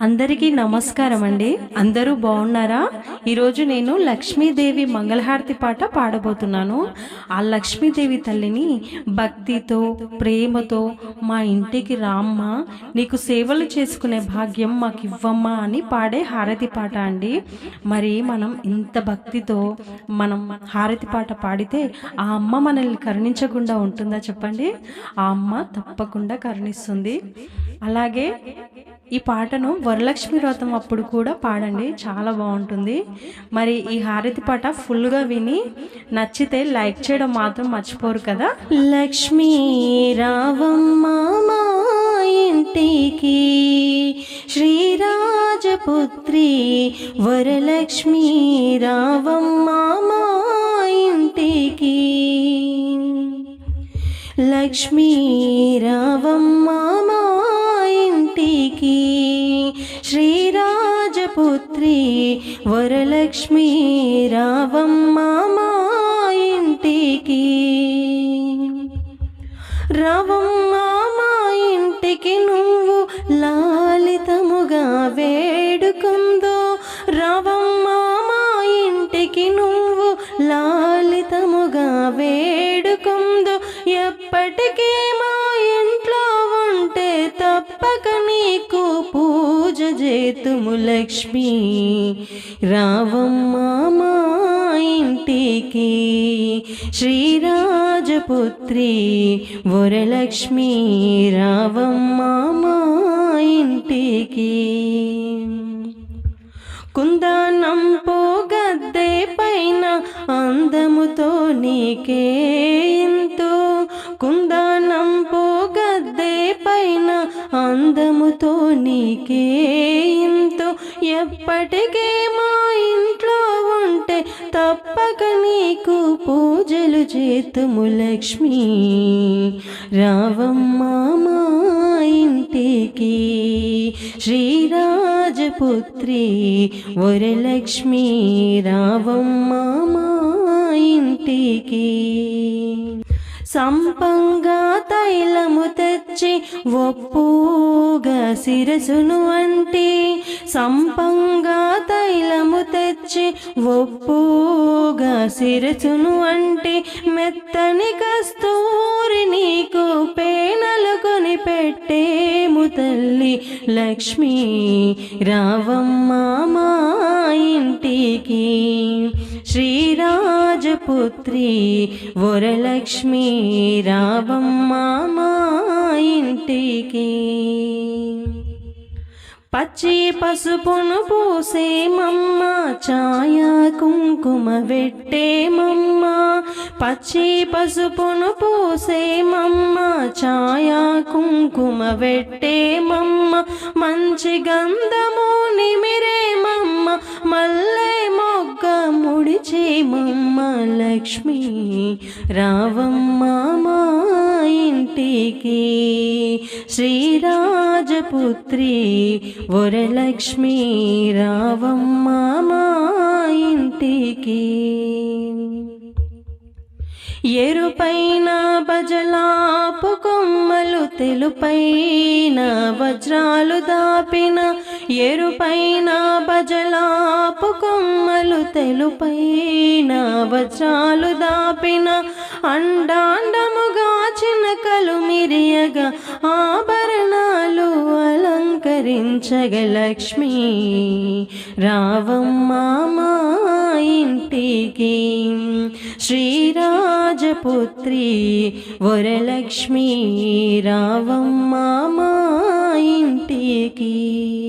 అందరికీ నమస్కారం అండి అందరూ బాగున్నారా? ఈరోజు నేను లక్ష్మీదేవి మంగళహారతి పాట పాడబోతున్నాను. ఆ లక్ష్మీదేవి తల్లిని భక్తితో ప్రేమతో మా ఇంటికి రామ్మ నీకు సేవలు చేసుకునే భాగ్యం మాకు ఇవ్వమ్మా అని పాడే హారతి పాట అండి. మరి మనం ఇంత భక్తితో మనం హారతి పాట పాడితే ఆ అమ్మ మనల్ని కరుణించకుండా ఉంటుందా చెప్పండి? ఆ అమ్మ తప్పకుండా కరుణిస్తుంది. అలాగే ఈ పాటను వరలక్ష్మి వ్రతం అప్పుడు కూడా పాడండి. చాలా బాగుంటుంది. మరి ఈ హారతి పాట ఫుల్గా విని నచ్చితే లైక్ చేయడం మాత్రం మర్చిపోరు కదా. లక్ష్మీ రావమ్మ మా ఇంటికి శ్రీరాజపుత్రి వరలక్ష్మీ రావమ్మ మా ఇంటికి. లక్ష్మీ రావమ్మ పుత్రి వరలక్ష్మి రావమ్మ మా ఇంటికి. రావమ్మ మా ఇంటికి నువ్వు లాలితముగా వే చేతుము లక్ష్మి. రావమ్మ మా ఇంటికి. శ్రీరాజపుత్రి వరలక్ష్మి. రావమ్మ మా ఇంటికి. కుందనం పోగద్దే పైన అందముతో నీకే ఎంతో కుందనం పోగద్దే పైన అందముతో నీకే ఎంతో ఎప్పటికే మా ఇంట్లో ఉంటే తప్పక నీకు పూజలు చేతుము లక్ష్మి. రావమ్మా మా ఇంటికి శ్రీరాజపుత్రి వరలక్ష్మి రావమ్మా మా ఇంటికి. సంపంగా తైలము తెచ్చి ఒప్పు శిరసును అంటి సంపంగా తైలము తెచ్చి ఒప్పుగా శిరసును అంటి మెత్తని కస్తూరి నీకు పేనలు కొని పెట్టేము తల్లి లక్ష్మీ రావమ్మ మా ఇంటికి. శ్రీరాజపుత్రి వరలక్ష్మి రావమ్మ మా ఇంటికి. పచ్చి పసుపును పూసే మమ్మ ఛాయ కుంకుమ పెట్టే మమ్మ. పచ్చి పసుపును పోసే మమ్మ ఛాయ కుంకుమ పెట్టే మమ్మ. మంచి గంధము నిమిరే మమ్మ మల్లె మొగ్గ ముడిచే మమ్మ. లక్ష్మి రావమ్మ. మా శ్రీరాజపుత్రి వరలక్ష్మి రావమ్మ మా ఇంటికి. ఎరుపైన బజలాపు కొమ్మలు తెలుపైన వజ్రాలు దాపిన ఎరుపైన బజలాపు కొమ్మలు తెలుపైన వజ్రాలు దాపిన అండాండముగా చినకలు మిరియగా ఆభరణాలు అలంకరించగ లక్ష్మి. రావమ్మా మా ఇంటికి శ్రీరాజపుత్రి వరలక్ష్మి. రావమ్మా మా ఇంటికి